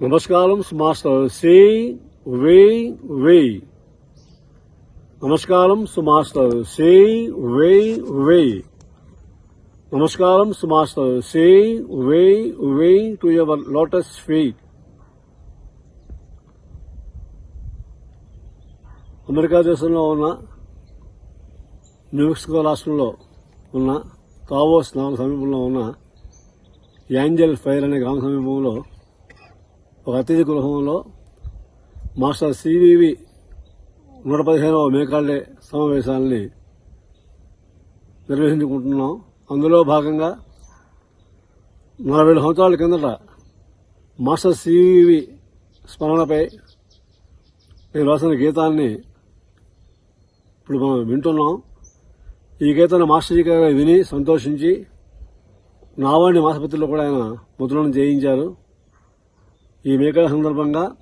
నమస్కారం సుమాస్టర్ సే వే వే. నమస్కారం సుమాస్టర్ సే వే వే. నమస్కారం సుమాస్టర్ C V V to your lotus feet America దేశంలో ఉన్న న్యూమెక్సికో రాష్ట్రంలో ఉన్న కావోస్ గ్రామ సమీపంలో ఉన్న యాంజల్ ఫైర్ అనే గ్రామ సమీపంలో ఒక అతిథి గృహంలో మాస్టర్ సివివి నూట పదిహేనవ మేకాళ్ళే సమావేశాలని నిర్వహించుకుంటున్నాం. అందులో భాగంగా నలభై సంవత్సరాల కిందట మాస్టర్ సివివి స్మరణపై నేను రాసిన గీతాన్ని ఇప్పుడు మనం వింటున్నాం. ఈ గీతాన్ని మాస్టర్జీ గారు విని సంతోషించి నావాణి ఆసుపత్రిలో కూడా ఆయన ముద్రణ చేయించారు. ఈ మేకల సందర్భంగా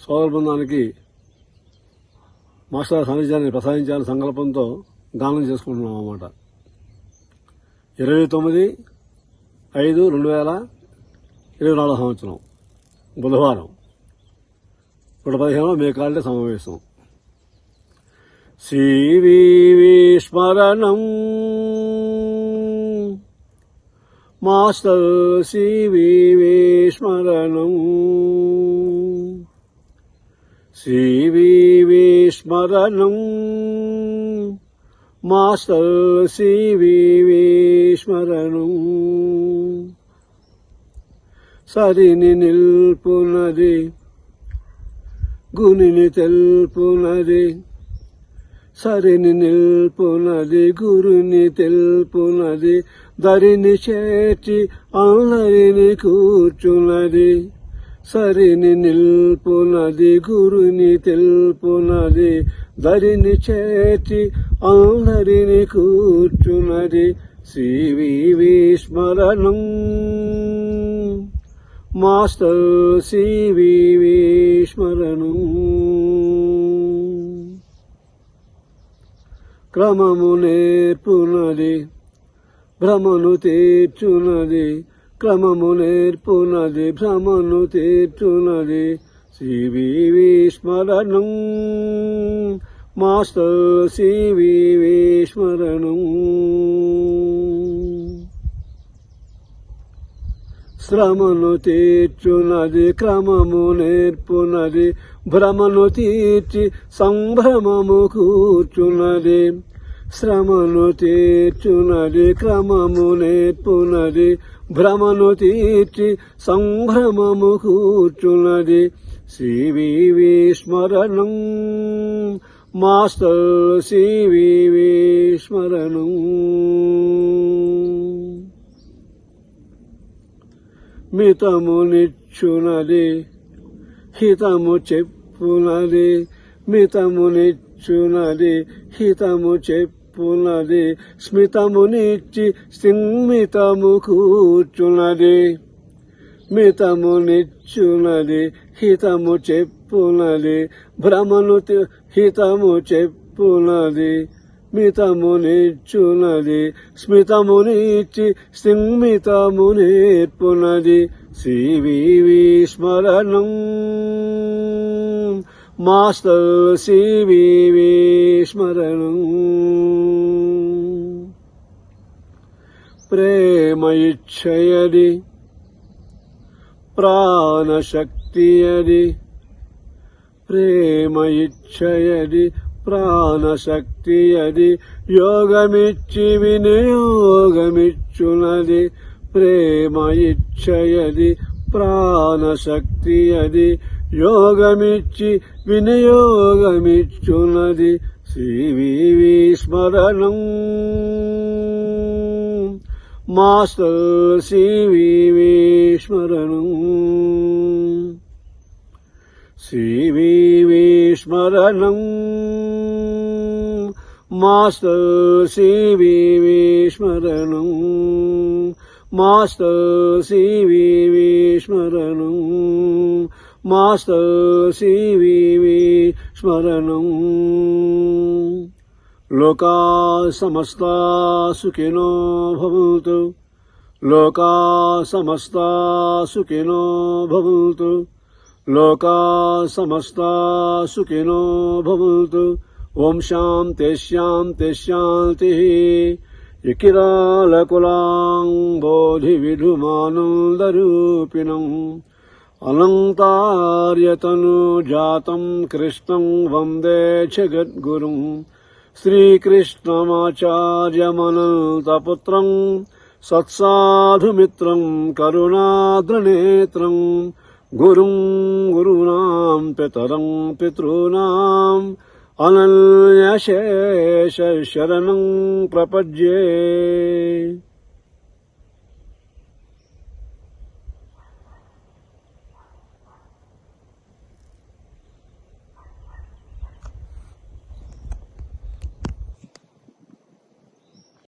సోదర బృందానికి మాస్టర్ సాన్నిధ్యాన్ని ప్రసాదించాలని సంకల్పంతో గానం చేసుకుంటున్నాం అన్నమాట. ఇరవై తొమ్మిది ఐదు రెండు వేల ఇరవై నాలుగు సంవత్సరం బుధవారం నూట పదిహేను మేకాళ్ళ సమావేశం. సివి స్మరణం. Master C V Shri C V స్మరణం. మాస్టర్ సివి సరిని నిల్పునది గుణిని తెల్పునది సరిని నిల్పునది గురుని తెలుపునది దరిని చేర్చి అందరిని కూర్చున్నది సరిని నిల్పునది గురుని తెలుపునది దరిని చేర్చి అందరిని కూర్చున్నది శ్రీవి స్మరణం మాస్టర్ శ్రీవి స్మరణం క్రమము నేర్పునది. భ్రమను తీర్చునది. క్రమము నేర్పునది. భ్రమను తీర్చునది. సివి స్మరణం మాస్టర్ సివి స్మరణం శ్రమను తీర్చునది క్రమము నేర్పునది భ్రమను తీర్చి సంభ్రమము కూర్చున్నది శ్రమను తీర్చునది క్రమము నేర్పునది భ్రమను తీర్చి సంభ్రమము కూర్చున్నది సివి స్మరణం మాస్టర్ సివి స్మరణం మితము నిచ్చునది హితము చెప్పునది మితము నిచ్చునది హితము చెప్పునది స్మితము నిచ్చి సింమితము కూర్చున్నది మితము నిచ్చునది హితము చెప్పునది భ్రమను హితము చెప్పునది మితమునిచ్చునది స్మితమునిచ్చి సింమితము నేర్పునది శ్రీవి స్మరణం మాస్టర్ సివి స్మరణం ప్రేమ ఇచ్చయది ప్రాణశక్తి అది ప్రేమ ఇచ్చయది ప్రాణశక్తి అది యోగమిచ్చి వినియోగమిచ్చునది. ప్రేమ ఇచ్చయది ప్రాణశక్తి అది యోగమిచ్చి వినియోగమిచ్చునది. సివి స్మరణం. మాస్టర్ సివి స్మరణం. సివి స్మరణం. मास्तसि वि मास्तसि मास्तु मास्तसि मास्सि लोका समस्ता सुखिनो भवतु। लोका समस्ता सुखिनो भवतु। लोका समस्ता सुखिनो भवत्। ॐ तेष्याम् तेषां ते विकिरालकुलाम् बोधिविदुमानन्दरूपिणम् अलङ्कार्यतनुजातम् कृष्णम् वन्दे जगद्गुरुम् श्रीकृष्णमाचार्यमनन्तपुत्रम् सत्साधुमित्रम् करुणाद्रनेत्रम् गुरुम् गुरूणाम् पितरम् पितॄणाम् గురుం గురుణాం